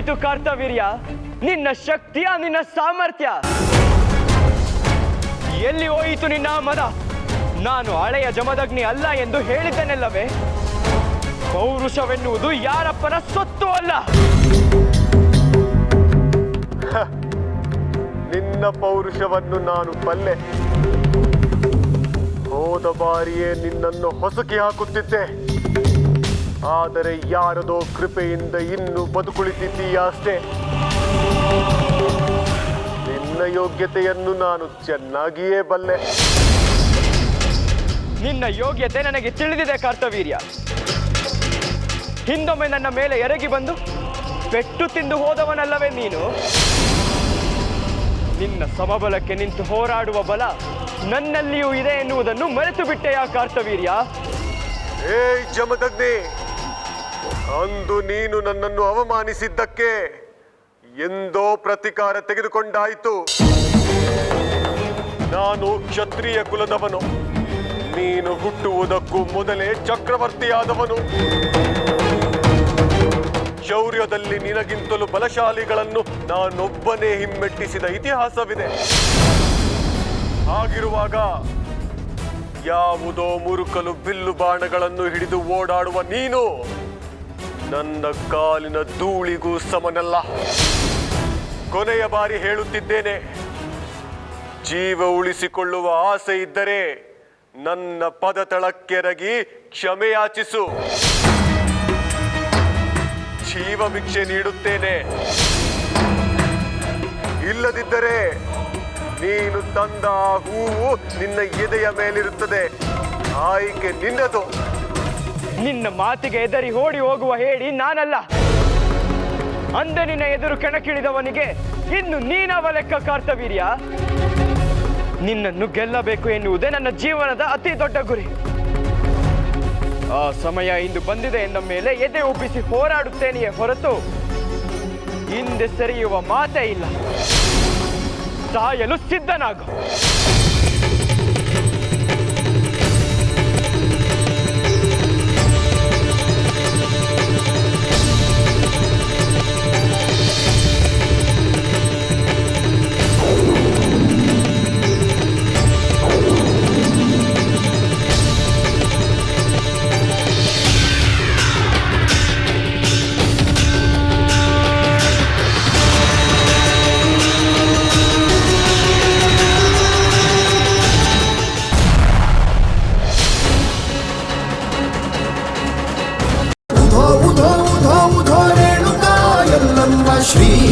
ಎಲ್ಲೋಯ್ತು ಕರ್ತವೀರ್ಯ ನಿನ್ನ ಶಕ್ತಿಯ, ನಿನ್ನ ಸಾಮರ್ಥ್ಯ. ಎಲ್ಲಿ ಹೋಯಿತು ನಿನ್ನ ಮದ? ನಾನು ಹಳೆಯ ಜಮದಗ್ನಿ ಅಲ್ಲ ಎಂದು ಹೇಳಿದ್ದನೆಲ್ಲವೇ? ಪೌರುಷವೆನ್ನುವುದು ಯಾರಪ್ಪನ ಸೊತ್ತು ಅಲ್ಲ. ನಿನ್ನ ಪೌರುಷವನ್ನು ನಾನು ಬಲ್ಲೆ ಹೋದ ಬಾರಿಯೇ ನಿನ್ನನ್ನು ಹೊಸಕಿ ಹಾಕುತ್ತಿದ್ದೆ. ಆದರೆ ಯಾರದೋ ಕೃಪೆಯಿಂದ ಇನ್ನು ಬದುಕುಳಿತಿದ್ದೀಯ ಅಷ್ಟೇ ನಿನ್ನ ಯೋಗ್ಯತೆಯನ್ನು ನಾನು ಚೆನ್ನಾಗಿಯೇ ಬಲ್ಲೆ. ನಿನ್ನ ಯೋಗ್ಯತೆ ನನಗೆ ತಿಳಿದಿದೆ ಕರ್ತವೀರ್ಯ. ಹಿಂದೊಮ್ಮೆ ನನ್ನ ಮೇಲೆ ಎರಗಿ ಬಂದು ಪೆಟ್ಟು ತಿಂದು ಹೋದವನಲ್ಲವೇ ನೀನು? ನಿನ್ನ ಸಮಬಲಕ್ಕೆ ನಿಂತು ಹೋರಾಡುವ ಬಲ ನನ್ನಲ್ಲಿಯೂ ಇದೆ ಎನ್ನುವುದನ್ನು ಮರೆತು ಬಿಟ್ಟೆಯ ಕಾರ್ತವೀರ್ಯ? ಏ ಜಮದಗ್ನಿ! ಅಂದು ನೀನು ನನ್ನನ್ನು ಅವಮಾನಿಸಿದ್ದಕ್ಕೆ ಎಂದೋ ಪ್ರತಿಕಾರ ತೆಗೆದುಕೊಂಡಾಯಿತು. ನಾನು ಕ್ಷತ್ರಿಯ ಕುಲದವನು. ನೀನು ಹುಟ್ಟುವುದಕ್ಕೂ ಮೊದಲೇ ಚಕ್ರವರ್ತಿಯಾದವನು. ಶೌರ್ಯದಲ್ಲಿ ನಿನಗಿಂತಲೂ ಬಲಶಾಲಿಗಳನ್ನು ನಾನೊಬ್ಬನೇ ಹಿಮ್ಮೆಟ್ಟಿಸಿದ ಇತಿಹಾಸವಿದೆ. ಹಾಗಿರುವಾಗ ಯಾವುದೋ ಮುರುಕಲು ಬಿಲ್ಲು ಬಾಣಗಳನ್ನು ಹಿಡಿದು ಓಡಾಡುವ ನೀನು. ನನ್ನ ಕಾಲಿನ ಧೂಳಿಗೂ ಸಮನಲ್ಲ. ಕೊನೆಯ ಬಾರಿ ಹೇಳುತ್ತಿದ್ದೇನೆ, ಜೀವ ಉಳಿಸಿಕೊಳ್ಳುವ ಆಸೆ ಇದ್ದರೆ ನನ್ನ ಪದ ತಳಕ್ಕೆರಗಿ ಕ್ಷಮೆಯಾಚಿಸು ಜೀವ ಭಿಕ್ಷೆ ನೀಡುತ್ತೇನೆ. ಇಲ್ಲದಿದ್ದರೆ ನೀನು ತಂದ ಹೂವು ನಿನ್ನ ಎದೆಯ ಮೇಲಿರುತ್ತದೆ. ಆಯ್ಕೆ ನಿನ್ನದು. ನಿನ್ನ ಮಾತಿಗೆ ಎದರಿ ಓಡಿ ಹೋಗುವ ಹೇಳಿ ನಾನಲ್ಲ. ಅಂದೆ ನಿನ್ನ ಎದುರು ಕೆಣಕಿಳಿದವನಿಗೆ ಇನ್ನು ನೀನವ ಲೆಕ್ಕ ಕಾರ್ತವೀರ್ಯ ನಿನ್ನನ್ನು ಗೆಲ್ಲಬೇಕು ಎನ್ನುವುದೇ ನನ್ನ ಜೀವನದ ಅತಿ ದೊಡ್ಡ ಗುರಿ. ಆ ಸಮಯ ಇಂದು ಬಂದಿದೆ ಎಂದ ಮೇಲೆ ಎದೆ ಒಪ್ಪಿಸಿ ಹೋರಾಡುತ್ತೇನೆಯೇ ಹೊರತು ಹಿಂದೆ ಸರಿಯುವ ಮಾತೇ ಇಲ್ಲ. ಸಾಯಲು ಸಿದ್ಧನಾಗು. Shri